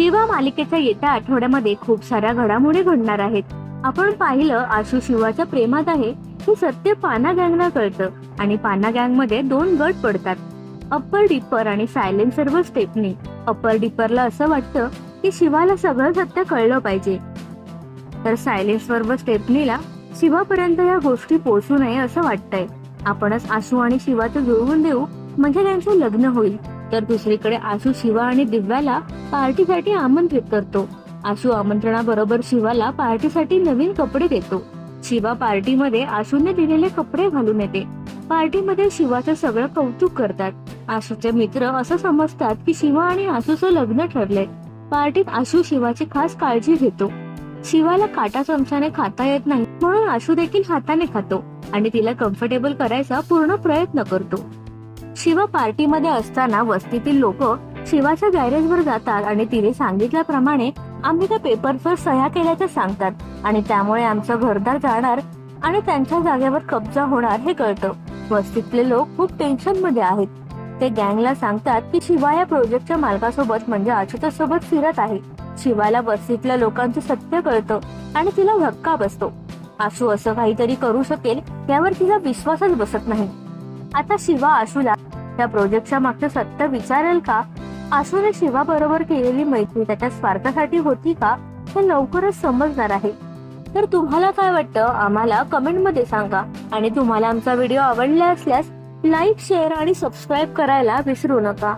शिवा मालिकेच्या येत्या आठवड्यामध्ये खूप साऱ्या घडामोडी घडणार आहेत. आपण पाहिलं आशू शिवाच्या प्रेमात आहे हे सत्य पाना गँगला कळतं आणि पाना गँगमध्ये दोन गट पडतात. अप्पर डिपर आणि सायलेन्सर व स्टेपनी. अप्पर डिपरला असं वाटतं की शिवाला सगळं सत्य कळलं पाहिजे. तर सायलेन्सवर व स्टेपनीला शिवापर्यंत या गोष्टी पोहोचू नये असं वाटतंय. आपणच आशू आणि शिवाचं जुळवून देऊ म्हणजे त्यांचं लग्न होईल. तर दुसरीकडे आशू शिवा आणि दिव्याला पार्टीसाठी आमंत्रित करतो. आशू आमंत्रणाबरोबर शिवाला पार्टीसाठी नवीन कपडे देतो. शिवा पार्टीमध्ये आशूने दिलेले कपडे घालून येते. पार्टीमध्ये शिवाचं सगळं कौतुक करतात. आशूचे मित्र असं समजतात की शिवा आणि आशूचं लग्न ठरलंय. पार्टीत आशू शिवाची खास काळजी घेतो. शिवाला काटा चमचाने खाता येत नाही म्हणून आशू देखील हाताने खातो आणि तिला कम्फर्टेबल करायचा पूर्ण प्रयत्न करतो. शिव पार्टीमध्ये असताना वस्तीतील लोक शिवाच्या गॅरेजवर जातात आणि तिने सांगितल्याप्रमाणे आम्ही त्या पेपरवर सह्या केल्याचे सांगतात आणि त्यामुळे आमचं घरदार जाणार आणि त्यांच्या जागेवर कब्जा होणार हे कळतं. वस्तीतले लोक खूप टेन्शनमध्ये आहेत. ते गँगला सांगतात की शिवा या प्रोजेक्टच्या मालकासोबत म्हणजे आशुता सोबत फिरत आहे. शिवाला वस्तीतल्या लोकांचं सत्य कळतं आणि तिला धक्का बसतो. आशू असं काहीतरी करू शकेल यावर तिला विश्वासच बसत नाही. आता शिवा आशूला त्या प्रोजेक्टच्या मागचं सत्य विचारेल का? आशूने शिवा बरोबर केलेली मैत्री त्याच्या स्वार्थासाठी होती का? हे लवकरच समजणार आहे. तर तुम्हाला काय वाटतं? आम्हाला कमेंटमध्ये सांगा. आणि तुम्हाला आमचा व्हिडिओ आवडला असल्यास लाईक शेअर आणि सबस्क्राईब करायला विसरू नका.